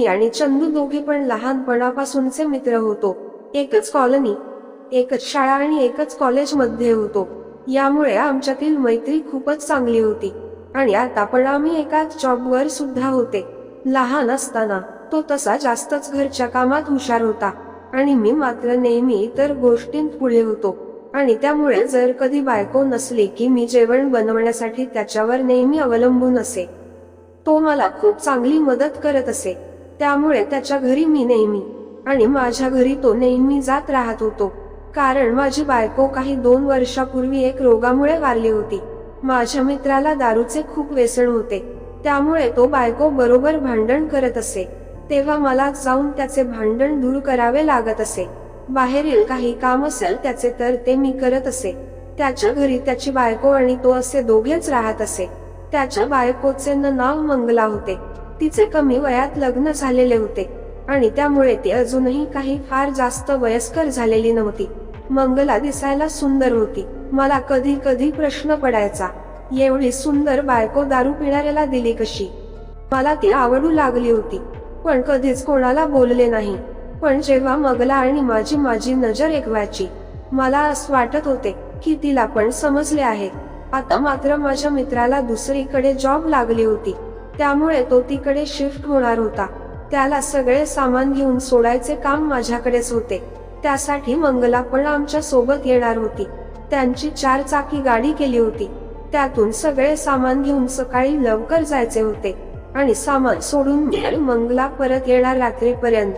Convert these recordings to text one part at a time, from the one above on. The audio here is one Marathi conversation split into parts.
मी आणि चंदू दोघे पण लहानपणापासूनचे मित्र होतो. एकच कॉलनी एकच शाळा आणि एकच कॉलेजमध्ये होतो. यामुळे आमच्यातील मैत्री खूपच चांगली होती. आणि आता पण आम्ही एकाच जॉबवर सुद्धा होते. लहान असताना तो तसा जास्तच घरच्या कामात हुशार होता. आणि मी मात्र नेहमी इतर गोष्टींत पुढे होतो. आणि त्यामुळे जर कधी बायको नसली की मी जेवण बनवण्यासाठी त्याच्यावर नेहमी अवलंबून असे. तो मला खूप चांगली मदत करत असे. त्यामुळे त्याच्या घरी मी नेहमी आणि माझ्या घरी तो नेहमी जात राहत होतो. कारण माझी बायको काही दोन वर्षापूर्वी एक रोगामुळे वारली होती. माझ्या मित्राला दारूचे खूप व्यसन होते. त्यामुळे तो बायको बरोबर भांडण करत असे. तेव्हा मला जाऊन त्याचे भांडण दूर करावे लागत असे. बाहेरील काही काम असेल त्याचे तर ते मी करत असे. त्याच्या घरी त्याची बायको आणि तो असे दोघेच राहत असे. त्याच्या बायकोचे न नाव मंगला होते. तिचे कमी वयात लग्न झालेले होते आणि त्यामुळे ती अजूनही काही फार जास्त वयस्कर झालेली नव्हती. मंगला दिसायला सुंदर होती. मला कधी कधी प्रश्न पडायचा एवढी सुंदर बायको दारू पिणाऱ्याला दिली कशी? मला ती आवडू लागली होती पण कधीच कोणाला बोलले नाही. पण जेव्हा मगला आणि माझी माझी नजर एकवायची मला असं वाटत होते की तिला पण समजले आहे आता मात्र माझ्या मित्राला दुसरीकडे जॉब लागली होती. त्यामुळे तो तिकडे शिफ्ट होणार होता. त्याला सगळे सामान घेऊन सोडायचे काम माझ्याकडेच होते. त्यासाठी मंगला पण आमच्यासोबत येणार होती. त्यांची चार चाकी गाडी केली होती. त्यातून सगळे सामान घेऊन सकाळी लवकर जायचे होते. आणि सामान सोडून मंगला परत येणार रात्रीपर्यंत.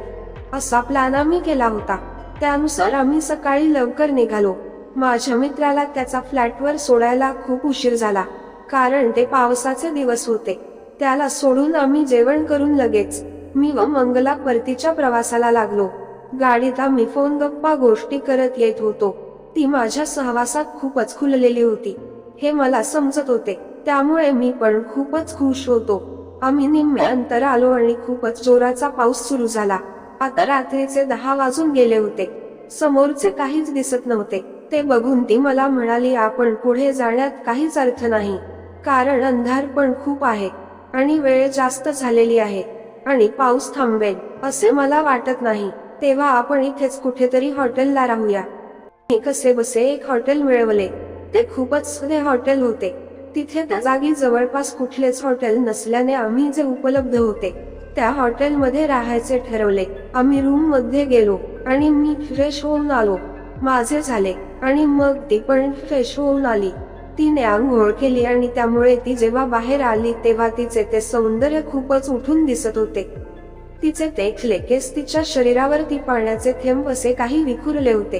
असा प्लॅन आम्ही केला होता. त्यानुसार आम्ही सकाळी लवकर निघालो. माझ्या मित्राला त्याचा फ्लॅटवर सोडायला खूप उशीर झाला. कारण ते पावसाचे दिवस होते. त्याला सोडून आम्ही जेवण करून लगेच मी व मंगला परतीच्या प्रवासाला लागलो. गाडीत आम्ही फोन गप्पा गोष्टी करत येत होतो. ती माझ्या सहवासात खूपच खुललेली होती. हे मला समजत होते. त्यामुळे मी पण खूपच खुश होतो. आम्ही निम्म्या अंतर आलो आणि खूपच जोराचा पाऊस सुरू झाला. आता रात्रीचे दहा वाजून गेले होते. समोरचे काहीच दिसत नव्हते. ते बघून ती मला म्हणाली आपण पुढे जाण्यात काहीच अर्थ नाही. कारण अंधार पण खूप आहे. आणि वेळ जास्त झालेली आहे आणि पाऊस थांबेल असे मला वाटत नाही. तेव्हा आपण इथेच कुठेतरी हॉटेलला राहूया. मी कसे बसे एक हॉटेल मिळवले. ते खूपच साधे हॉटेल होते. तिथे त्या जागी जवळपास कुठलेच हॉटेल नसल्याने आम्ही जे उपलब्ध होते त्या हॉटेलमध्ये राहायचे ठरवले. आम्ही रूममध्ये गेलो आणि मी फ्रेश होऊन आलो. माझे झाले आणि मग ती पण फ्रेश होऊन आली. तिने आंघोळ केली आणि त्यामुळे ती जेव्हा बाहेर आली तेव्हा तिचे ते सौंदर्य खूपच उठून दिसत होते. तिचे ते केस तिच्या शरीरावरती पाण्याचे थेंब असे काही विखुरले होते.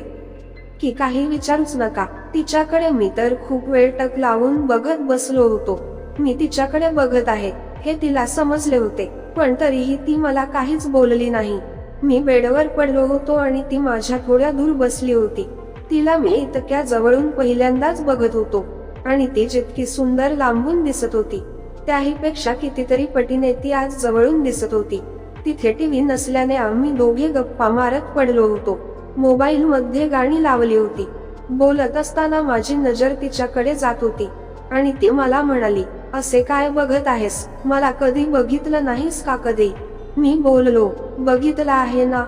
की काही विचारूच नका तिच्याकडे मी तर खूप वेळ टक लावून बघत बसलो होतो. मी तिच्याकडे बघत आहे हे तिला समजले होते पण तरीही ती मला काहीच बोलली नाही. मी बेडवर पडलो होतो आणि ती माझ्या थोड्या दूर बसली होती. तिला मी इतक्या जवळून पहिल्यांदाच बघत होतो. आणि ती जितकी सुंदर लांबून दिसत होती त्याहीपेक्षा कितीतरी पटीने ती आज जवळून दिसत होती. तिथे टीव्ही नसल्याने आम्ही दोघे गप्पा मारत पडलो होतो. मोबाईल मध्ये गाणी लावली होती. बोलत असताना माझी नजर तिच्याकडे जात होती. आणि ती मला म्हणाली असे काय बघत आहेस? मला कधी बघितलं नाहीस का कधी? मी बोललो बघितलं आहे ना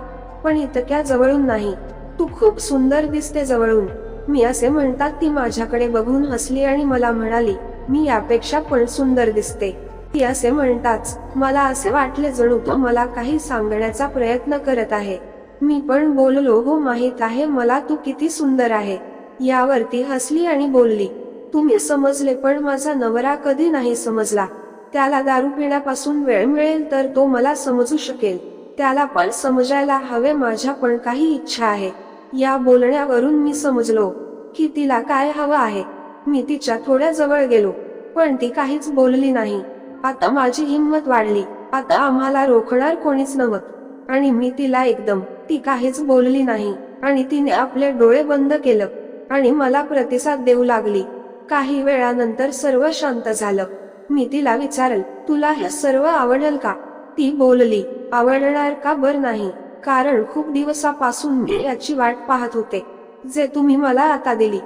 पण इतक्या जवळून नाही. तू खूप सुंदर दिसते जवळून. मी असे म्हणतात ती माझ्याकडे बघून हसली आणि मला म्हणाली मी यापेक्षा पण सुंदर दिसते ती असे म्हणताच मला असे वाटले जणू तो मला काही सांगण्याचा प्रयत्न करत आहे. मी पण बोललो हो माहीत आहे मला तू किती सुंदर आहे यावरती हसली आणि बोलली तुम्ही समजले पण माझा नवरा कधी नाही समजला. त्याला दारू पिण्यापासून वेळ मिळेल तर तो मला समजू शकेल. त्याला पण समजायला हवे माझ्या पण काही इच्छा आहे. या बोलण्यावरून मी समजलो की तिला काय हवं आहे. मी तिच्या थोड्या जवळ गेलो पण ती काहीच बोलली नाही. आता माझी हिंमत वाढली. आता आम्हाला रोखणार कोणीच नव्हत. आणि मी तिला एकदम ती काहीच बोलली नाही. आणि तिने आपले डोळे बंद केलं. आणि मला प्रतिसाद देऊ लागली. काही वेळानंतर सर्व शांत झालं. मी तिला विचारल तुला हे सर्व आवडेल का? ती बोलली आवडणार का बर नाही? कारण खूप दिवसापासून मी याची वाट पाहत होते जे तुम्ही मला आता दिली.